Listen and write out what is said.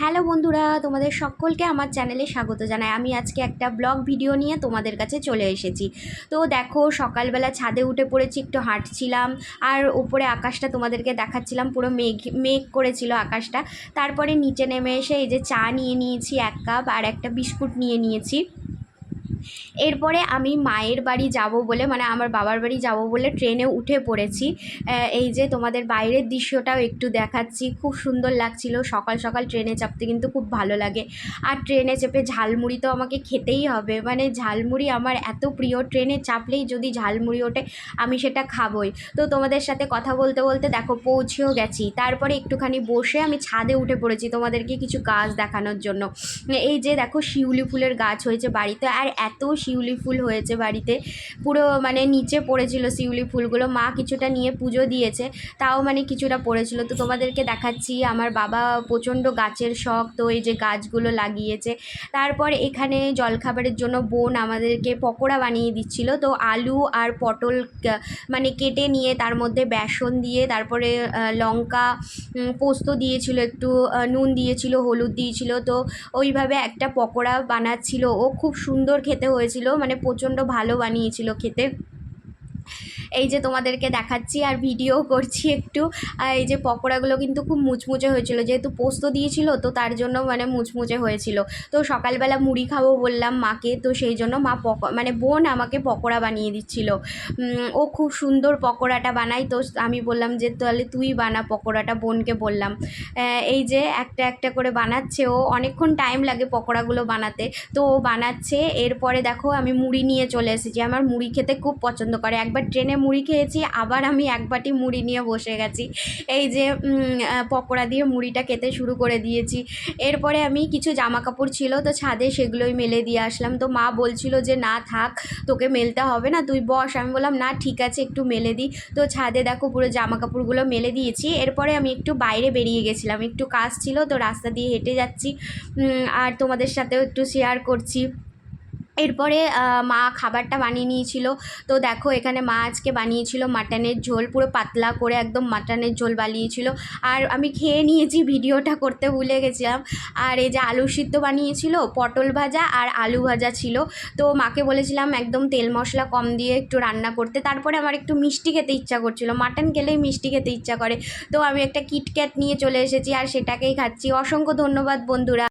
Hello বন্ধুরা, তোমাদের সকলকে আমার চ্যানেলে স্বাগত জানাই। আমি আজকে একটা ব্লগ ভিডিও নিয়ে তোমাদের কাছে চলে এসেছি। তো দেখো, সকালবেলা ছাদে উঠে পড়েছি, একটু হাঁটছিলাম, আর উপরে আকাশটা তোমাদেরকে দেখাচ্ছিলাম, পুরো মেঘ মেঘ করেছিল আকাশটা। তারপরে নিচে নেমে এসে এই যে চা নিয়ে নিয়েছি, এক কাপ, আর একটা বিস্কুট নিয়ে নিয়েছি। এরপরে আমি মায়ের বাড়ি যাব বলে মানে আমার বাবার বাড়ি যাব বলে ট্রেনে উঠে পড়েছি। এই যে তোমাদের বাইরের দৃশ্যটাও একটু দেখাচ্ছি। খুব সুন্দর লাগছিল। সকাল সকাল ট্রেনে চাপতে কিন্তু খুব ভালো লাগে। আর ট্রেনে চেপে ঝালমুড়ি তো আমাকে খেতেই হবে। মানে ঝালমুড়ি আমার এত প্রিয়। ট্রেনে চাপলেই যদি ঝালমুড়ি ওঠে, আমি সেটা খাবই। তো তোমাদের সাথে কথা বলতে বলতে দেখো পৌঁছেও গেছি। তারপরে একটুখানি বসে আমি ছাদে উঠে পড়েছি তোমাদেরকে কিছু গাছ দেখানোর জন্য। এই যে দেখো শিউলি ফুলের গাছ হয়েছে বাড়িতে। আর এত শিউলি ফুল হয়েছে বাড়িতে। পুরো মানে নিচে পড়েছিল শিউলি ফুলগুলো। মা কিছুটা নিয়ে পুজো দিয়েছে, তাও মানে কিছুটা পড়েছিল। তো তোমাদেরকে দেখাচ্ছি, আমার বাবা প্রচণ্ড গাছের শখ, তো এই যে গাছগুলো লাগিয়েছে। তারপর এখানে জলখাবারের জন্য বোন আমাদেরকে পকোড়া বানিয়ে দিচ্ছিল। তো আলু আর পটল মানে কেটে নিয়ে তার মধ্যে বেসন দিয়ে, তারপরে লঙ্কা পোস্ত দিয়েছিল একটু নুন দিয়েছিল, হলুদ দিয়েছিল। তো ওইভাবে একটা পকোড়া বানাচ্ছিল। ও খুব সুন্দর খেতে হয়েছিল মানে প্রচণ্ড ভালো বানিয়েছিল খেতে। এই যে তোমাদেরকে দেখাচ্ছি আর ভিডিও করছি একটু। এই যে পকোড়াগুলো কিন্তু খুব মুচমুচে হয়েছিল, যেহেতু পোস্ত দিয়েছিল, তো তার জন্য মানে মুচমুচে হয়েছিল। তো সকালবেলা মুড়ি খাব বললাম মাকে, তো সেই জন্য মা পক মানে বোন আমাকে পকোড়া বানিয়ে দিচ্ছিল। ও খুব সুন্দর পকোড়াটা বানায়, তো আমি বললাম যে তাহলে তুই বানা পকোড়াটা, বোনকে বললাম। এই যে একটা একটা করে বানাচ্ছে, ও অনেকক্ষণ টাইম লাগে পকোড়াগুলো বানাতে। তো ও বানাচ্ছে, এরপরে দেখো আমি মুড়ি নিয়ে চলে এসেছি। আমার মুড়ি খেতে খুব পছন্দ করে। একবার ট্রেনে মুড়ি খেয়েছি, আবার আমি এক বাটি মুড়ি নিয়ে বসে গেছি। এই যে পকোড়া দিয়ে মুড়িটা খেতে শুরু করে দিয়েছি। এরপরে আমি কিছু জামা কাপড় ছিল, তো ছাদে সেগুলোই মেলে দিয়ে আসলাম। তো মা বলছিল যে, না থাক, তোকে মেলতে হবে না, তুই বস। আমি বললাম, না, ঠিক আছে, একটু মেলে দিই। তো ছাদে দেখো পুরো জামা কাপড়গুলো মেলে দিয়েছি। এরপরে আমি একটু বাইরে বেরিয়ে গেছিলাম। একটু কাজ ছিল, তো রাস্তা দিয়ে হেঁটে যাচ্ছি। আর তোমাদের সাথেও একটু শেয়ার করছি। এরপরে মা খাবারটা বানিয়ে নিয়েছিল। তো দেখো, এখানে মা আজকে বানিয়েছিল মাটনের ঝোল, পুরো পাতলা করে একদম মাটনের ঝোল বানিয়েছিল। আর আমি খেয়ে নিয়েছি, ভিডিওটা করতে ভুলে গেছিলাম। আর এই যে আলু সিদ্ধ বানিয়েছিল, পটল ভাজা আর আলু ভাজা ছিল। তো মাকে বলেছিলাম, একদম তেল মশলা কম দিয়ে একটু রান্না করতে। তারপরে আমার একটু মিষ্টি খেতে ইচ্ছা করছিল। মাটন খেলেই মিষ্টি খেতে ইচ্ছা করে। তো আমি একটা কিটক্যাট নিয়ে চলে এসেছি আর সেটাকেই খাচ্ছি। অসংখ্য ধন্যবাদ, বন্ধুরা।